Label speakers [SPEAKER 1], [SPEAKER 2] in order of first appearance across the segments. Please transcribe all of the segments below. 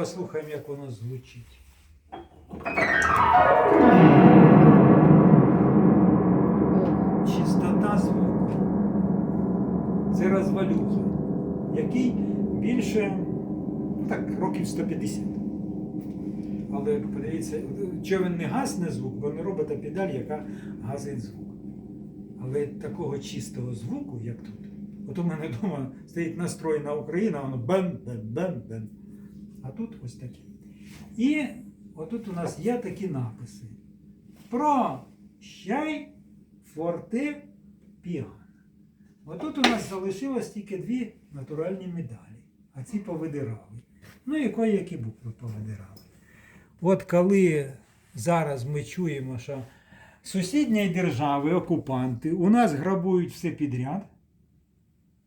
[SPEAKER 1] Послухаємо, як воно звучить. Чистота звуку. Це розвалюха, який більше ну так, років 150. Але подивіться, човен не гасне звук, бо не робите педаль, яка гасить звук. Але такого чистого звуку, як тут. От у мене вдома стоїть настроєна Україна, воно бен, бен, бен, бен. А тут ось таке. І отут у нас є такі написи. Прощай форте піано. Отут у нас залишилось тільки дві натуральні медалі, а ці повидирали. Ну і кої-які букви повидирали. От коли зараз ми чуємо, що сусідні держави, окупанти, у нас грабують все підряд,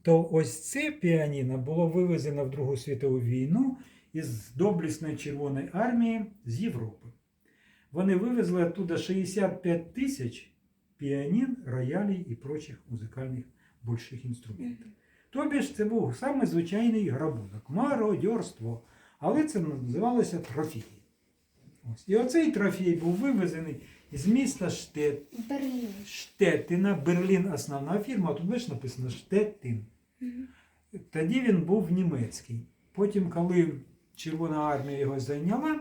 [SPEAKER 1] то ось це піаніно було вивезено в Другу світову війну із доблісної Червоної армії з Європи. Вони вивезли оттуда 65 тисяч піанін, роялей і прочих музикальних більших інструментів. Тобі ж це був саме звичайний грабунок, мародьорство. Але це називалося трофії. Ось. І оцей трофій був вивезений із міста Штет,
[SPEAKER 2] Берлін.
[SPEAKER 1] Штеттина, Берлін основна фірма, а тут бачиш написано Штеттин. Тоді він був німецький. Потім, коли Червона армія його зайняла,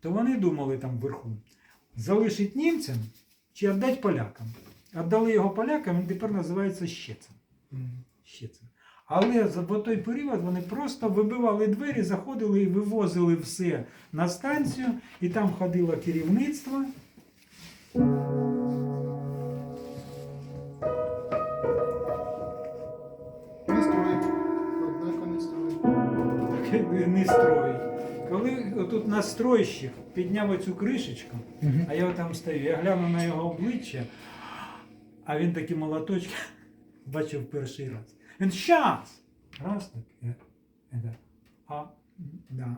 [SPEAKER 1] то вони думали там вверху, залишить німцям чи віддати полякам. Віддали його полякам, він тепер називається Щецин. Щецин. Але за той період вони просто вибивали двері, заходили і вивозили все на станцію, і там ходило керівництво.
[SPEAKER 3] Строй. не
[SPEAKER 1] строїть. Коли отут настройщик підняв оцю кришечку, а я там стою, я гляну на його обличчя, а він такі молоточки бачив перший раз. Він щас! Раз так. А, да.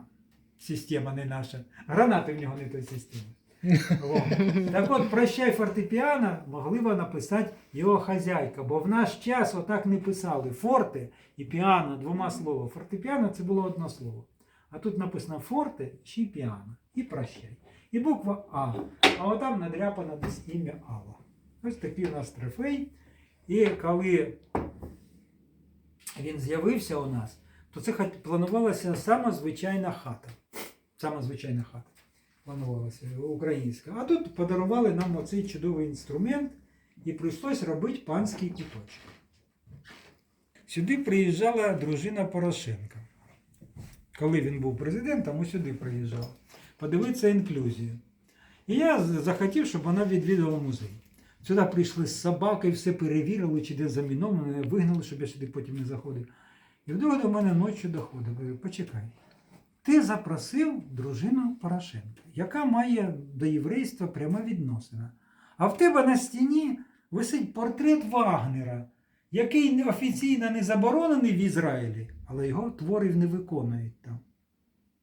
[SPEAKER 1] Система не наша. Гранати в нього не той системи. Так от, прощай фортепіано могли б написати його хазяйка, бо в наш час отак не писали. Форте і піано двома словами. Фортепіано це було одне слово. А тут написано форте чи піано. І прощай. І буква А. А отам надряпано десь ім'я Алла. Ось такий у нас трофей. І коли він з'явився у нас, то це планувалася сама звичайна хата. Сама звичайна хата планувалася українська. А тут подарували нам оцей чудовий інструмент і прийшлось робити панський куточок. Сюди приїжджала дружина Порошенка. Коли він був президентом, ось сюди приїжджав. Подивитися інклюзію. І я захотів, щоб вона відвідала музей. Сюди прийшли з собакою, все перевірили, чи де заміновано, вигнали, щоб я сюди потім не заходив. І вдруг до мене ночі доходить. Говорю, почекай. Ти запросив дружину Порошенка, яка має до єврейства пряма відносина. А в тебе на стіні висить портрет Вагнера, який офіційно не заборонений в Ізраїлі, але його творів не виконують там.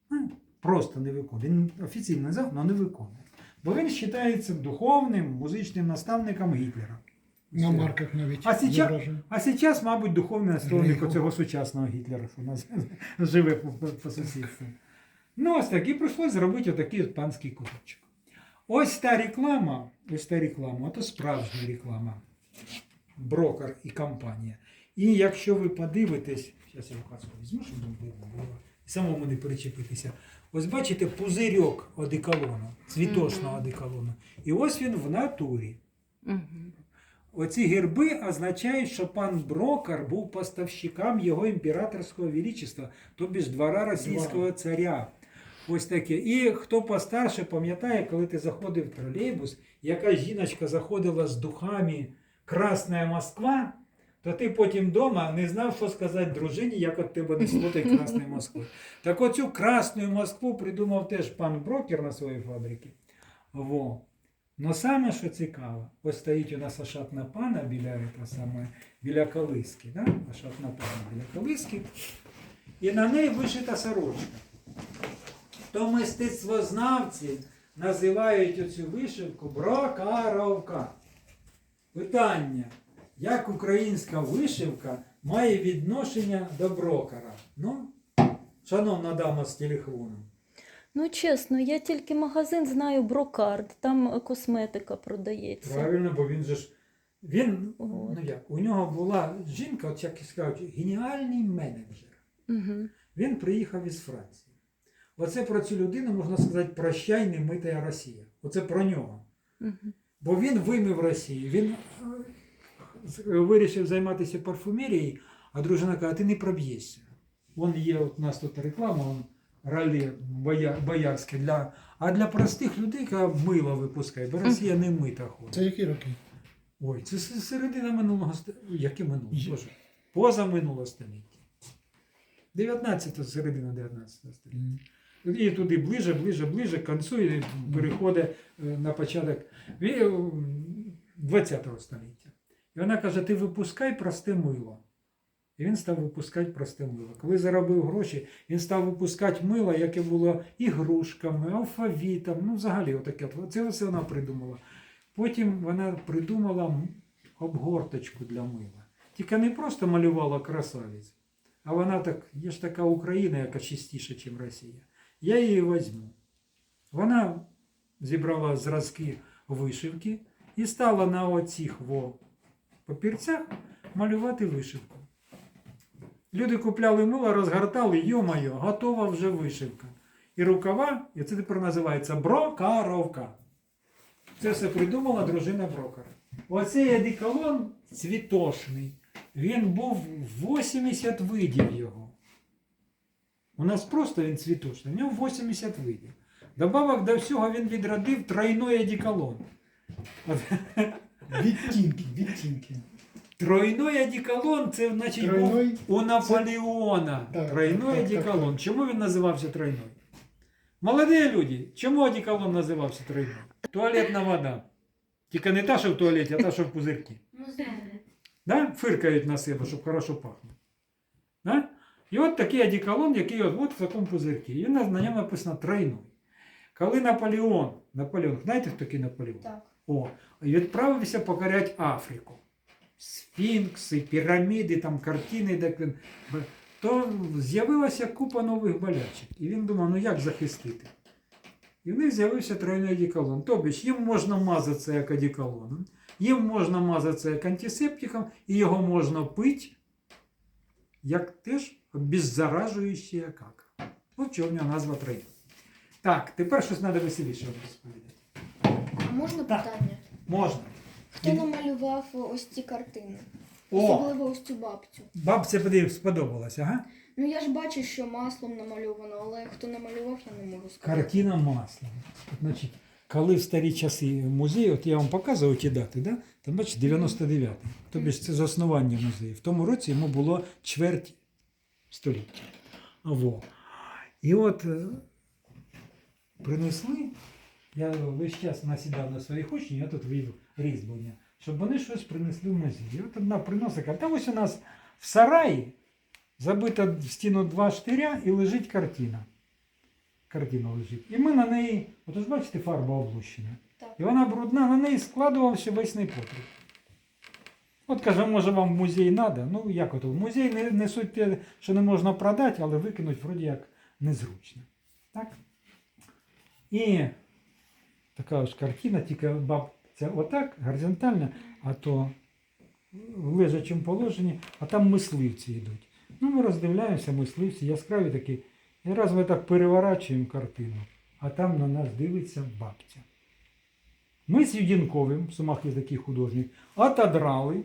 [SPEAKER 1] Ну, Просто не виконує. Він офіційно не але не виконує. Бо він вважається духовним музичним наставником Гітлера.
[SPEAKER 3] На марках навіть
[SPEAKER 1] А сейчас,
[SPEAKER 3] зображено.
[SPEAKER 1] а мабуть, духовний наставник цього сучасного Гітлера, що у нас живе по, по, сусідству. Ну, ось так, і прийшлося зробити отакий от панський куточок. Ось та реклама, ось та реклама, то справжня реклама. Брокер і компанія. І якщо ви подивитесь, зараз я вказку візьму, щоб було, і самому не перечепитися. Ось бачите пузирьок одеколону, цвіточного одеколону. І ось він в натурі. Оці герби означають, що пан Брокар був поставщиком його імператорського величества, тобі ж двора російського царя. Ось таке. І хто постарше пам'ятає, коли ти заходив в тролейбус, яка жіночка заходила з духами Красна Москва, то ти потім вдома не знав, що сказати дружині, як от тебе несло той Красної Москви. Так оцю Красну Москву придумав теж пан Брокер на своїй фабриці. Во. Но саме, що цікаво, ось стоїть у нас ашатна пана біля, этого саме, біля колиски. Да? Ашатна пана біля колиски. І на неї вишита сорочка. То мистецтвознавці називають оцю вишивку брокаровка. Питання. Як українська вишивка має відношення до брокера? Ну, шановна дама з телефоном.
[SPEAKER 2] Ну, чесно, я тільки магазин знаю Брокард, там косметика продається.
[SPEAKER 1] Правильно, бо він же ж. Він,
[SPEAKER 2] От.
[SPEAKER 1] ну як, у нього була жінка, от як кажуть, геніальний менеджер.
[SPEAKER 2] Угу.
[SPEAKER 1] Він приїхав із Франції. Оце про цю людину можна сказати прощай, немита Росія. Оце про нього.
[SPEAKER 2] Угу.
[SPEAKER 1] Бо він вимив Росію. Він е, вирішив займатися парфумерією, а дружина каже, ти не проб'єшся. Вон є, от у нас тут реклама, вон, ралі боярське. Для, а для простих людей каже, мило випускає, бо Росія не мита ходить.
[SPEAKER 3] Це які роки?
[SPEAKER 1] Ой, це середина минулого століття. Яке минулого? Боже. Поза минулого століття. 19 середина 19 століття. І туди ближе, ближе, ближе, к концу і переходить е, на початок ві- 20-го століття. І вона каже: ти випускай просте мило. І він став випускати просте мило. Коли заробив гроші, він став випускати мило, яке було ігрушками, алфавітом, ну взагалі отаке. Це все вона придумала. Потім вона придумала обгорточку для мила. Тільки не просто малювала красавець, а вона так, є ж така Україна, яка чистіша, ніж Росія. Я її візьму. Вона зібрала зразки вишивки і стала на оцих во папірцях малювати вишивку. Люди купляли мило, розгортали, йо-моє, готова вже вишивка. І рукава, і це тепер називається брокаровка. Це все придумала дружина брокера. Оцей одеколон цвітошний. Він був 80 видів його. У нас просто він цвіточний, у нього 80 видів. Добавок до всього він відродив тройной одеколон.
[SPEAKER 3] Відтінки, відтінки.
[SPEAKER 1] Тройной одеколон це значить
[SPEAKER 3] Тройной?
[SPEAKER 1] був у Наполеона.
[SPEAKER 3] Так,
[SPEAKER 1] тройной
[SPEAKER 3] так, так,
[SPEAKER 1] одеколон. Чому він називався тройной? Молоді люди, чому одеколон називався тройной? Туалетна вода. Тільки не та, що в туалеті, а та, що в
[SPEAKER 4] знаємо.
[SPEAKER 1] Да? Фиркають на себе, щоб хорошо пахнути. Да? І от такий одеколон, який от, от в такому пузирці. І на, ньому написано тройной. Коли Наполеон, Наполеон, знаєте, хто такий Наполеон?
[SPEAKER 4] Так.
[SPEAKER 1] О, відправився покоряти Африку. Сфінкси, піраміди, там картини, де він- то з'явилася купа нових болячок. І він думав, ну як захистити? І в них з'явився тройний одеколон. Тобто їм можна мазатися як одеколоном, їм можна мазатися як антисептиком, і його можна пити, як теж беззаражуючий як. От чого в нього назва тройний. Так, тепер щось треба веселіше розповідати.
[SPEAKER 4] А можна
[SPEAKER 1] Так.
[SPEAKER 4] питання?
[SPEAKER 1] Можна.
[SPEAKER 4] Хто намалював ось ці картини?
[SPEAKER 1] О,
[SPEAKER 4] Особливо ось цю бабцю.
[SPEAKER 1] бабці подив- сподобалось, ага.
[SPEAKER 4] Ну я ж бачу, що маслом намальовано, але хто намалював, я не можу сказати.
[SPEAKER 1] Картина маслом. От, значить, коли в старі часи музею, от я вам показував ті дати, да? там бачите, 99-й. Тобто це заснування музею. В тому році йому було чверть століття. Во. І от е, принесли, я весь час насідав на своїх учнів, я тут вів різьблення, щоб вони щось принесли в музей. І от одна приносить, каже, та ось у нас в сараї забита в стіну два штиря і лежить картина. Картина лежить. І ми на неї, от ж бачите, фарба облущена. І вона брудна, на неї складувався весь непотріб. От каже, може вам в музей треба? Ну як ото? В музей не, не суть те, що не можна продати, але викинуть вроді як незручно. Так? І така ось картина, тільки бабця отак, горизонтальна, а то в лежачому положенні, а там мисливці йдуть. Ну, ми роздивляємося, мисливці, яскраві такі. І раз ми так переворачуємо картину, а там на нас дивиться бабця. Ми з Юдінковим, Сумах є такий художник, отодрали,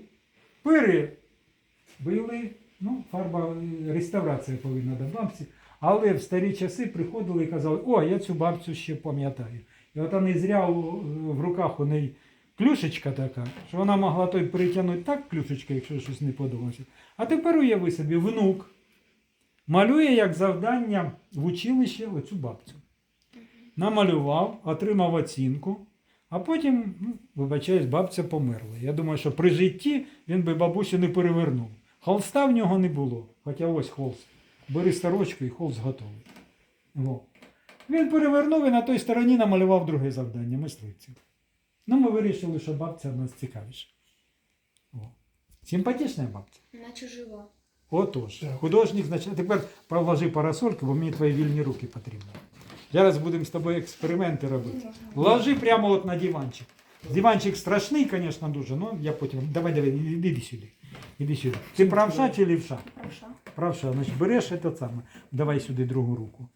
[SPEAKER 1] перебили, ну, фарба, е, реставрація повинна до бабці, але в старі часи приходили і казали, о, я цю бабцю ще пам'ятаю. І от не зря в руках у неї клюшечка така, що вона могла той перетягнути так клюшечка, якщо щось не подобалося. А тепер уяви собі, внук малює як завдання в училище оцю бабцю. Намалював, отримав оцінку, а потім, ну, вибачаюсь, бабця померла. Я думаю, що при житті він би бабусю не перевернув. Холста в нього не було, хоча ось холст. Бери сорочку і холст готовий. Во. Він перевернув і на той стороні намалював друге завдання мисливців. Ну, ми вирішили, що бабця в нас цікавіша. О. Симпатична бабця.
[SPEAKER 4] Наче жива.
[SPEAKER 1] Отож, художник, значить, тепер положи парасольку, бо мені твої вільні руки потрібні. Зараз будемо з тобою експерименти робити. Ложи прямо от на диванчик. Диванчик страшний, звісно, дуже, але я потім. Давай, давай, іди сюди. Іди сюди. Ти правша чи лівша?
[SPEAKER 4] Правша.
[SPEAKER 1] Правша, значить береш це саме. Давай сюди другу руку.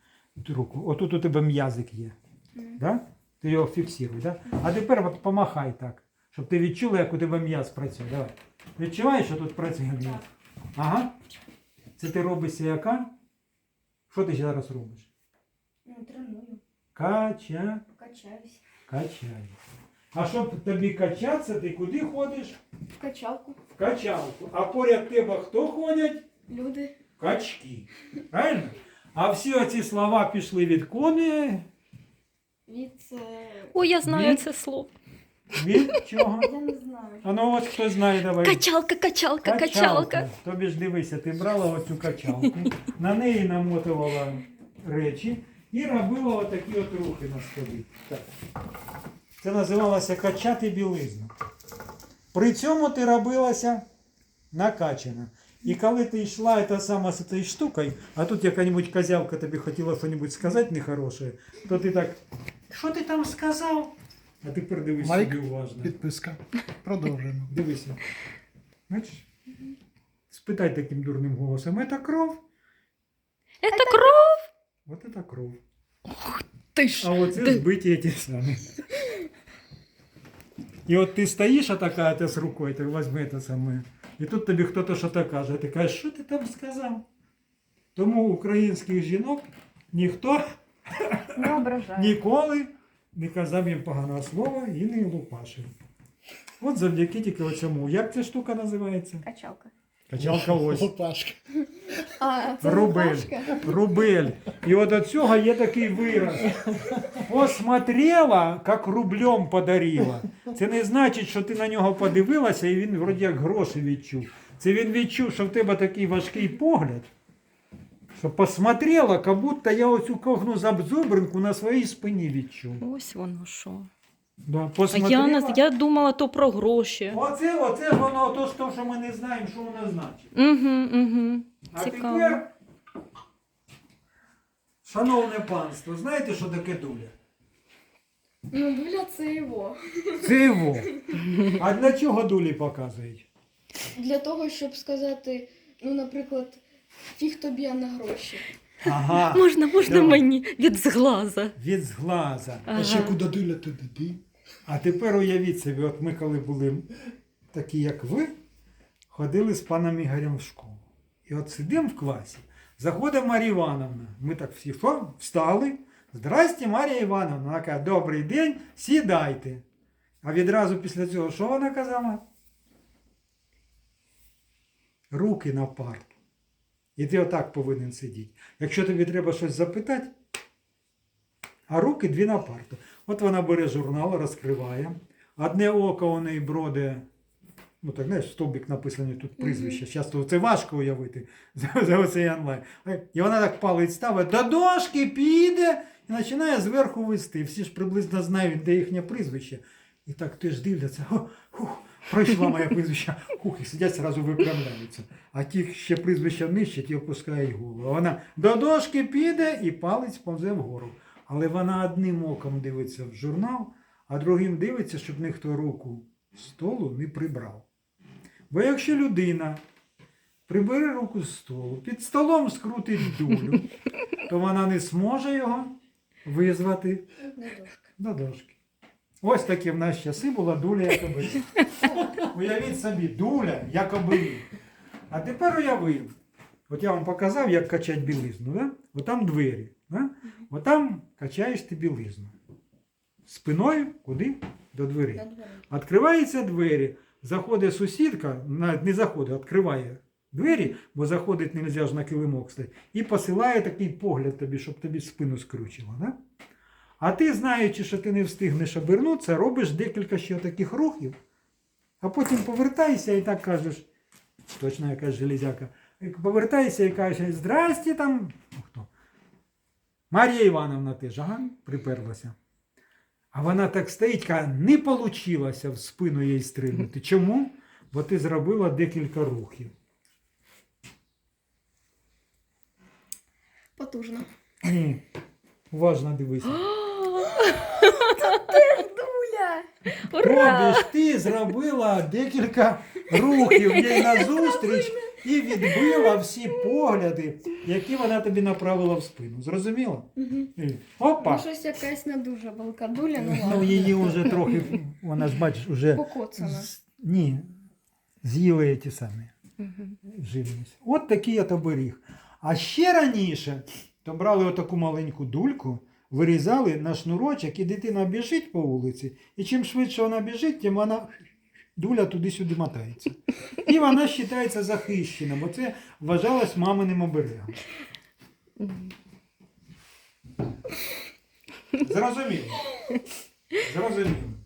[SPEAKER 1] Руку. Отут у тебе м'язик є. Да? Ти його фіксируй, да? А тепер помахай так, щоб ти відчула, як у тебе м'яз працює. Давай. Відчуваєш, що тут працює м'яз? Ага. Це ти робишся яка? Що ти зараз робиш?
[SPEAKER 4] Ну, треную.
[SPEAKER 1] Кача,
[SPEAKER 4] Качаюсь.
[SPEAKER 1] качаєш. А щоб тобі качатися, ти куди ходиш?
[SPEAKER 4] В качалку.
[SPEAKER 1] В качалку. А поряд тебе хто ходять?
[SPEAKER 4] Люди.
[SPEAKER 1] Качки. Правильно? А всі оці слова пішли від кони.
[SPEAKER 4] Від... е,
[SPEAKER 2] О, я знаю
[SPEAKER 1] Ні.
[SPEAKER 2] це слово.
[SPEAKER 1] Від чого?
[SPEAKER 4] Я не знаю.
[SPEAKER 1] А ну от хто знає, давай.
[SPEAKER 2] Качалка, качалка, качалка.
[SPEAKER 1] Тобі ж дивися, ти брала оцю качалку, на неї намотувала речі і робила отакі от рухи на столі. Так. Це називалося качати білизну. При цьому ти робилася накачана. І коли ти йшла та сама з цією штукою, а тут яка-небудь козявка тобі хотіла щось сказати нехороше, то ти так. Що ти там сказав? А тепер дивись
[SPEAKER 3] Лайк.
[SPEAKER 1] собі уважно.
[SPEAKER 3] Підписка. Продовжуємо.
[SPEAKER 1] Дивися. Бачиш? Спитай таким дурним голосом, это кров?
[SPEAKER 2] Это кров.
[SPEAKER 1] Вот это кров.
[SPEAKER 2] Ти ж.
[SPEAKER 1] А оце
[SPEAKER 2] Ти-
[SPEAKER 1] збиті ті самі. І от ти стоїш, а така ти з рукою, ти візьми те саме. І тут тобі хтось щось каже, а ти кажеш, що ти там сказав? Тому українських жінок ніхто
[SPEAKER 4] Не
[SPEAKER 1] ніколи не казав їм поганого слова і не лупашив. От завдяки тільки цьому. Як ця штука називається?
[SPEAKER 4] Качалка.
[SPEAKER 1] Качалка ось.
[SPEAKER 3] Лопашка.
[SPEAKER 4] А, це
[SPEAKER 1] Рубель. Рубель. І от до цього є такий вираз. Посмотрела, як рублем подарила. Це не значить, що ти на нього подивилася і він вроді як гроші відчув. Це він відчув, що в тебе такий важкий погляд. Що посмотрела, як будто я оцю ковну забзобринку на своїй спині відчув.
[SPEAKER 2] Ось воно що.
[SPEAKER 1] Да,
[SPEAKER 2] А я, не- я думала то про гроші.
[SPEAKER 1] Оце, оце воно то, що що ми не знаємо, що воно значить.
[SPEAKER 2] Угу, угу.
[SPEAKER 1] А
[SPEAKER 2] Цікаво.
[SPEAKER 1] тепер, шановне панство, знаєте, що таке дуля?
[SPEAKER 4] Ну, Дуля це його.
[SPEAKER 1] Це його. А для чого дулі показують?
[SPEAKER 4] Для того, щоб сказати, ну, наприклад, фіг тобі а на гроші.
[SPEAKER 1] Ага.
[SPEAKER 2] Можна, можна
[SPEAKER 1] Давай.
[SPEAKER 2] мені від зглаза.
[SPEAKER 1] Від зглаза.
[SPEAKER 3] А ще куди дуля, туди.
[SPEAKER 1] А тепер уявіть собі, от ми коли були такі, як ви, ходили з паном Ігорем в школу. І от сидимо в класі, заходить Марія Івановна. Ми так всі що? Встали. Здрасте, Марія Івановна. Вона каже, добрий день, сідайте. А відразу після цього, що вона казала? Руки на парту. І ти отак повинен сидіти. Якщо тобі треба щось запитати, а руки дві на парту. От вона бере журнал, розкриває. Одне око у неї броде. Ну так, знаєш, стовбик написаний тут прізвище. Часто це важко уявити за, за оцей онлайн. І вона так палець ставить, до дошки піде і починає зверху вести. Всі ж приблизно знають, де їхнє прізвище. І так теж дивляться, о, хух, пройшла моє прізвище, хух, і сидять, зразу виправляються. А ті ще прізвища нижче, ті опускають голову. Вона до дошки піде і палець повзе вгору. Але вона одним оком дивиться в журнал, а другим дивиться, щоб ніхто руку з столу не прибрав. Бо якщо людина прибере руку з столу, під столом скрутить дулю, то вона не зможе його визвати до дошки. Ось таке в наші часи була дуля як оберіг. Уявіть собі, дуля як оберіг. А тепер уявив. От я вам показав, як качати білизну. Да? От там двері. Да? От там качаєш ти білизну. Спиною куди? До дверей. Відкриваються двері, заходить сусідка, навіть не заходить, відкриває двері, бо заходить не можна ж на килимок стати, і посилає такий погляд тобі, щоб тобі спину скручило. Да? А ти, знаючи, що ти не встигнеш обернутися, робиш декілька ще таких рухів, а потім повертаєшся і так кажеш, точно якась железяка, повертаєшся і кажеш, здрасте там. Марія Івановна теж, ага, приперлася. А вона так стоїть, каже, не вийшло в спину їй стрільнути. Чому? Бо ти зробила декілька рухів.
[SPEAKER 4] Потужно.
[SPEAKER 1] Ні. Уважно дивися.
[SPEAKER 4] Дуля!
[SPEAKER 2] Ура!
[SPEAKER 1] Тобі ж ти зробила декілька рухів їй назустріч і відбила всі погляди, які вона тобі направила в спину. Зрозуміло?
[SPEAKER 4] Угу.
[SPEAKER 1] І
[SPEAKER 4] Ну, щось якась не дуже велика дуля, ну
[SPEAKER 1] Ну,
[SPEAKER 4] ладно.
[SPEAKER 1] її вже трохи, вона ж бачиш, вже
[SPEAKER 4] Покоцана.
[SPEAKER 1] з- ні, з'їли ті самі живність. От такий от оберіг. А ще раніше то брали отаку маленьку дульку, вирізали на шнурочок, і дитина біжить по вулиці, і чим швидше вона біжить, тим вона дуля туди-сюди мотається. І вона вважається захищена, бо це вважалось маминим оберегом. Зрозуміло. Зрозуміло.